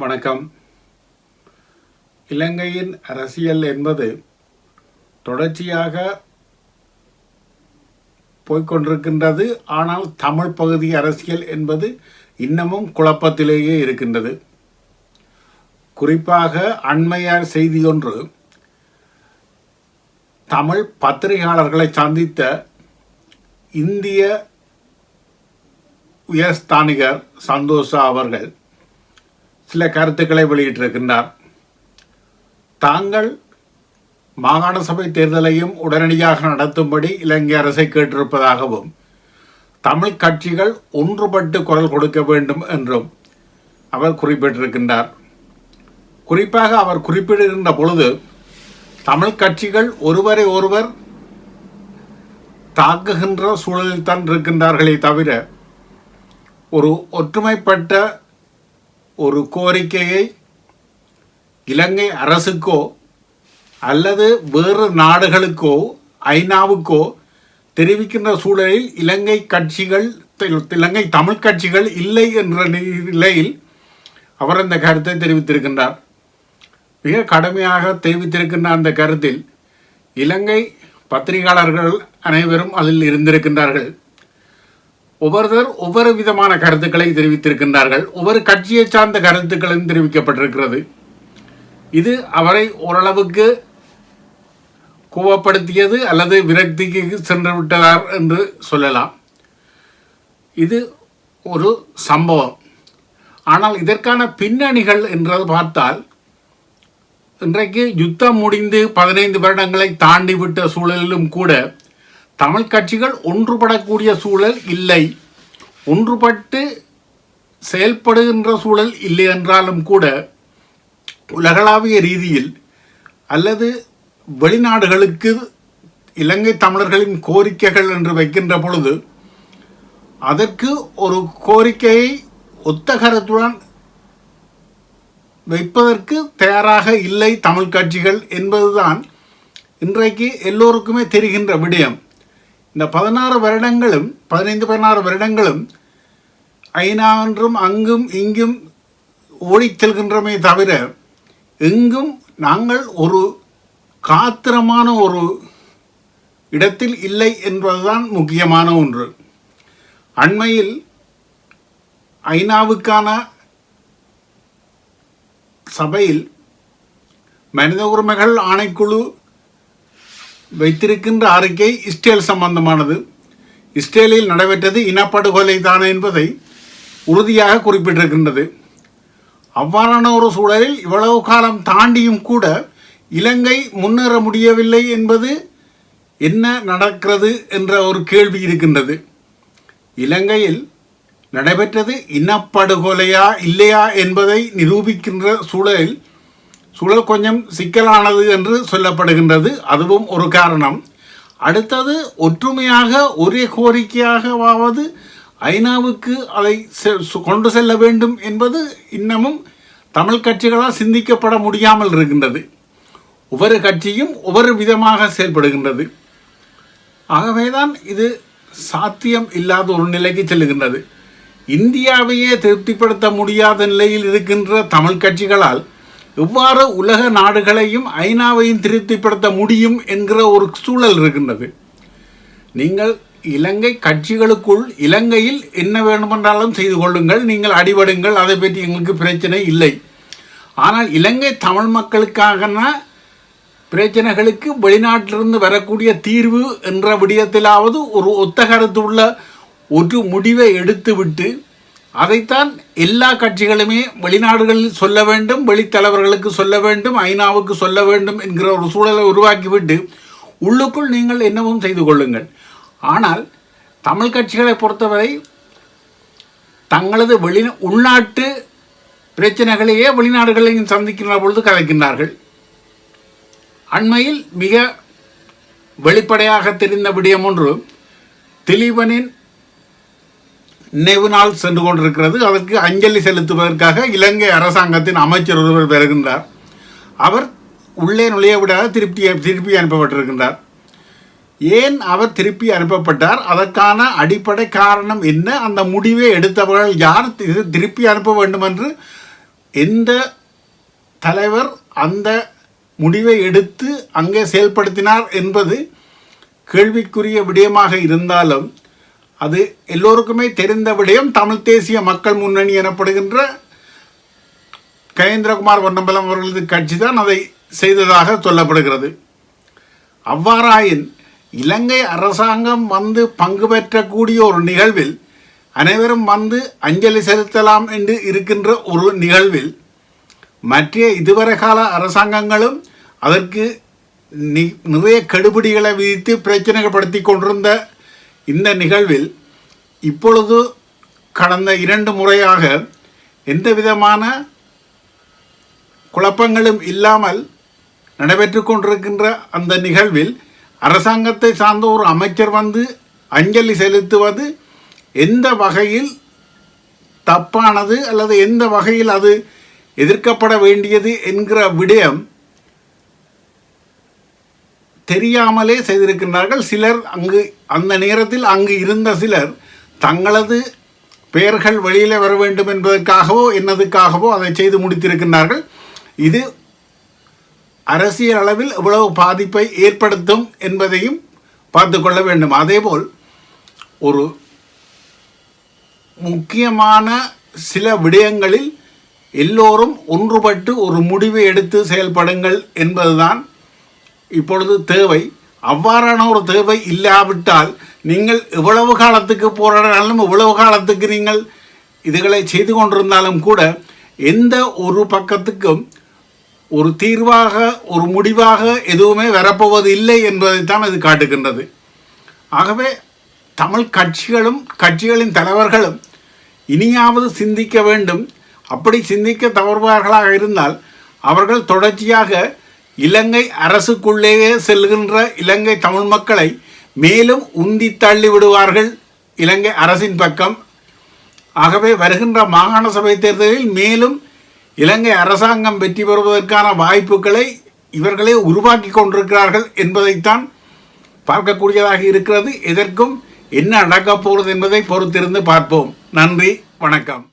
வணக்கம். இலங்கையின் அரசியல் என்பது தொடர்ச்சியாக போய்க்கொண்டிருக்கின்றது. ஆனால் தமிழ் பகுதி அரசியல் என்பது இன்னமும் குழப்பத்திலேயே இருக்கின்றது. குறிப்பாக அண்மையார் செய்தி ஒன்று தமிழ் பத்திரிகையாளர்களை சந்தித்த இந்திய உயர்ஸ்தானிகர் சந்தோஷா அவர்கள் சில கருத்துக்களை வெளியிட்டிருக்கின்றார். தாங்கள் மாகாண சபை தேர்தலையும் உடனடியாக நடத்தும்படி இலங்கை அரசை கேட்டிருப்பதாகவும் தமிழ் கட்சிகள் ஒன்றுபட்டு குரல் கொடுக்க வேண்டும் என்றும் அவர் குறிப்பிட்டிருக்கின்றார். குறிப்பாக அவர் குறிப்பிடுகின்ற பொழுது தமிழ் கட்சிகள் ஒருவரை ஒருவர் தாக்குகின்ற சூழலில் தான் இருக்கின்றார்களே தவிர ஒரு ஒற்றுமைப்பட்ட ஒரு கோரிக்கையை இலங்கை அரசுக்கோ அல்லது வேறு நாடுகளுக்கோ ஐநாவுக்கோ தெரிவிக்கின்ற சூழலில் இலங்கை கட்சிகள் இலங்கை தமிழ் கட்சிகள் இல்லை என்ற நிலையில் அவர் அந்த கருத்தை தெரிவித்திருக்கின்றார். மிக கடுமையாக தெரிவித்திருக்கின்ற அந்த கருத்தில் இலங்கை பத்திரிகையாளர்கள் அனைவரும் அதில் இருந்திருக்கின்றார்கள். ஒவ்வொருவர் ஒவ்வொரு விதமான கருத்துக்களை தெரிவித்திருக்கின்றார்கள். ஒவ்வொரு கட்சியை சார்ந்த கருத்துக்களும் தெரிவிக்கப்பட்டிருக்கிறது. இது அவரை ஓரளவுக்கு கோவப்படுத்தியது அல்லது விரக்திக்கு சென்று விட்டதார் என்று சொல்லலாம். இது ஒரு சம்பவம். ஆனால் இதற்கான பின்னணிகள் என்றது பார்த்தால் இன்றைக்கு யுத்தம் முடிந்து பதினைந்து வருடங்களை தாண்டி விட்ட சூழலிலும் கூட தமிழ் கட்சிகள் ஒன்றுபடக்கூடிய சூழல் இல்லை. ஒன்றுபட்டு செயல்படுகின்ற சூழல் இல்லை என்றாலும் கூட உலகளாவிய ரீதியில் அல்லது வெளிநாடுகளுக்கு இலங்கை தமிழர்களின் கோரிக்கைகள் என்று வைக்கின்ற பொழுது அதற்கு ஒரு கோரிக்கையை ஒத்த கருத்துடன் வைப்பதற்கு தயாராக இல்லை தமிழ் கட்சிகள் என்பதுதான் இன்றைக்கு எல்லோருக்குமே தெரிகின்ற விடயம். இந்த பதினாறு வருடங்களும் பதினைந்து பதினாறு வருடங்களும் ஐநா என்றும் அங்கும் இங்கும் ஓடிச் செல்கின்றமே தவிர எங்கும் நாங்கள் ஒரு காத்திரமான ஒரு இடத்தில் இல்லை என்பதுதான் முக்கியமான ஒன்று. அண்மையில் ஐநாவுக்கான சபையில் மனித உரிமைகள் ஆணைக்குழு வைத்திருக்கின்ற அறிக்கை இஸ்ரேல் சம்பந்தமானது. இஸ்ரேலில் நடைபெற்றது இனப்படுகொலை தானே என்பதை உறுதியாக குறிப்பிட்டிருக்கின்றது. அவ்வாறான ஒரு சூழலில் இவ்வளவு காலம் தாண்டியும் கூட இலங்கை முன்னேற முடியவில்லை என்பது என்ன நடக்கிறது என்ற ஒரு கேள்வி இருக்கின்றது. இலங்கையில் நடைபெற்றது இனப்படுகொலையா இல்லையா என்பதை நிரூபிக்கின்ற சூழலில் சூழல் கொஞ்சம் சிக்கலானது என்று சொல்லப்படுகின்றது. அதுவும் ஒரு காரணம். அடுத்தது ஒற்றுமையாக ஒரே கோரிக்கையாகவாவது ஐநாவுக்கு அதை கொண்டு செல்ல வேண்டும் என்பது இன்னமும் தமிழ் கட்சிகளால் சிந்திக்கப்பட முடியாமல் இருக்கின்றது. ஒவ்வொரு கட்சியும் ஒவ்வொரு விதமாக செயல்படுகின்றது. ஆகவேதான் இது சாத்தியம் இல்லாத ஒரு நிலைக்கு செல்லுகின்றது. இந்தியாவையே திருப்திப்படுத்த முடியாத நிலையில் இருக்கின்ற தமிழ் கட்சிகளால் எவ்வாறு உலக நாடுகளையும் ஐநாவையும் திருப்திப்படுத்த முடியும் என்கிற ஒரு சூழல் இருக்கின்றது. நீங்கள் இலங்கை கட்சிகளுக்குள் இலங்கையில் என்ன வேண்டுமென்றாலும் செய்து கொள்ளுங்கள் நீங்கள் அடிபடுங்கள் அதை பற்றி எங்களுக்கு பிரச்சனை இல்லை. ஆனால் இலங்கை தமிழ் மக்களுக்காகனா பிரச்சனைகளுக்கு வெளிநாட்டிலிருந்து வரக்கூடிய தீர்வு என்ற விடயத்திலாவது ஒரு ஒத்த கருத்து உள்ள ஒரு முடிவை எடுத்துவிட்டு அதைத்தான் எல்லா கட்சிகளுமே வெளிநாடுகளில் சொல்ல வேண்டும் வெளித்தலைவர்களுக்கு சொல்ல வேண்டும் ஐநாவுக்கு சொல்ல வேண்டும் என்கிற ஒரு சூழலை உருவாக்கிவிட்டு உள்ளுக்குள் நீங்கள் என்னவும் செய்து கொள்ளுங்கள். ஆனால் தமிழ் கட்சிகளை பொறுத்தவரை தங்களது வெளி உள்நாட்டு பிரச்சனைகளையே வெளிநாடுகளையும் சந்திக்கின்ற பொழுது கலைக்கின்றார்கள். அண்மையில் மிக வெளிப்படையாக தெரிந்த விடயம் ஒன்று திலீபனின் நினைவு நாள் சென்று கொண்டிருக்கிறது. அதற்கு அஞ்சலி செலுத்துவதற்காக இலங்கை அரசாங்கத்தின் அமைச்சர் ஒருவர் வருகின்றார். அவர் உள்ளே நுழைய விடாத திருப்பி திருப்பி அனுப்பப்பட்டிருக்கின்றார். ஏன் அவர் திருப்பி அனுப்பப்பட்டார்? அதற்கான அடிப்படை காரணம் என்ன? அந்த முடிவை எடுத்தவர்கள் யார் இது திருப்பி அனுப்ப வேண்டும் என்று எந்த தலைவர் அந்த முடிவை எடுத்து அங்கே செயல்படுத்தினார் என்பது கேள்விக்குரிய விடயமாக இருந்தாலும் அது எல்லோருக்குமே தெரிந்த விடயம் தமிழ் தேசிய மக்கள் முன்னணி எனப்படுகின்ற கயேந்திரகுமார் பொன்னம்பலம் அவர்களது கட்சி தான் அதை செய்ததாக சொல்லப்படுகிறது. அவ்வாறாயின் இலங்கை அரசாங்கம் வந்து பங்கு பெற்றக்கூடிய ஒரு நிகழ்வில் அனைவரும் வந்து அஞ்சலி செலுத்தலாம் என்று இருக்கின்ற ஒரு நிகழ்வில் மற்ற இதுவரை கால அரசாங்கங்களும் அதற்கு நி- நிறைய கெடுபிடிகளை விதித்து பிரச்சனைப்படுத்தி கொண்டிருந்த இந்த நிகழ்வில் இப்பொழுது கடந்த இரண்டு முறையாக எந்த விதமான குழப்பங்களும் இல்லாமல் நடைபெற்று கொண்டிருக்கின்ற அந்த நிகழ்வில் அரசாங்கத்தை சார்ந்த ஒரு அமைச்சர் வந்து அஞ்சலி செலுத்துவது எந்த வகையில் தப்பானது அல்லது எந்த வகையில் அது எதிர்க்கப்பட வேண்டியது என்கிற விடயம் தெரியாமலே செய்திருக்கின்றார்கள். சிலர் அங்கு அந்த நேரத்தில் அங்கு இருந்த சிலர் தங்களது பெயர்கள் வெளியில் வர வேண்டும் என்பதற்காகவோ என்னதுக்காகவோ அதை செய்து முடித்திருக்கின்றார்கள். இது அரசியல் அளவில் எவ்வளவு பாதிப்பை ஏற்படுத்தும் என்பதையும் பார்த்து கொள்ள வேண்டும். அதேபோல் ஒரு முக்கியமான சில விடயங்களில் எல்லோரும் ஒன்றுபட்டு ஒரு முடிவை எடுத்து செயல்படுங்கள் என்பதுதான் இப்பொழுது தேவை. அவ்வாறான ஒரு தேவை இல்லாவிட்டால் நீங்கள் எவ்வளவு காலத்துக்கு போராடினாலும் எவ்வளவு காலத்துக்கு நீங்கள் இதுகளை செய்து கொண்டிருந்தாலும் கூட எந்த ஒரு பக்கத்துக்கும் ஒரு தீர்வாக ஒரு முடிவாக எதுவுமே வரப்போவது இல்லை என்பதைத்தான் இது காட்டுகின்றது. ஆகவே தமிழ் கட்சிகளும் கட்சிகளின் தலைவர்களும் இனியாவது சிந்திக்க வேண்டும். அப்படி சிந்திக்க தவறுவார்களாக இருந்தால் அவர்கள் தொடர்ச்சியாக இலங்கை அரசுக்குள்ளேயே செல்கின்ற இலங்கை தமிழ் மக்களை மேலும் உந்தி தள்ளி விடுவார்கள் இலங்கை அரசின் பக்கம். ஆகவே வருகின்ற மாகாண சபை தேர்தலில் மேலும் இலங்கை அரசாங்கம் வெற்றி பெறுவதற்கான வாய்ப்புகளை இவர்களே உருவாக்கி கொண்டிருக்கிறார்கள் என்பதைத்தான் பார்க்கக்கூடியதாக இருக்கிறது. எதற்கும் என்ன நடக்கப் போகிறது என்பதை பொறுத்திருந்து பார்ப்போம். நன்றி வணக்கம்.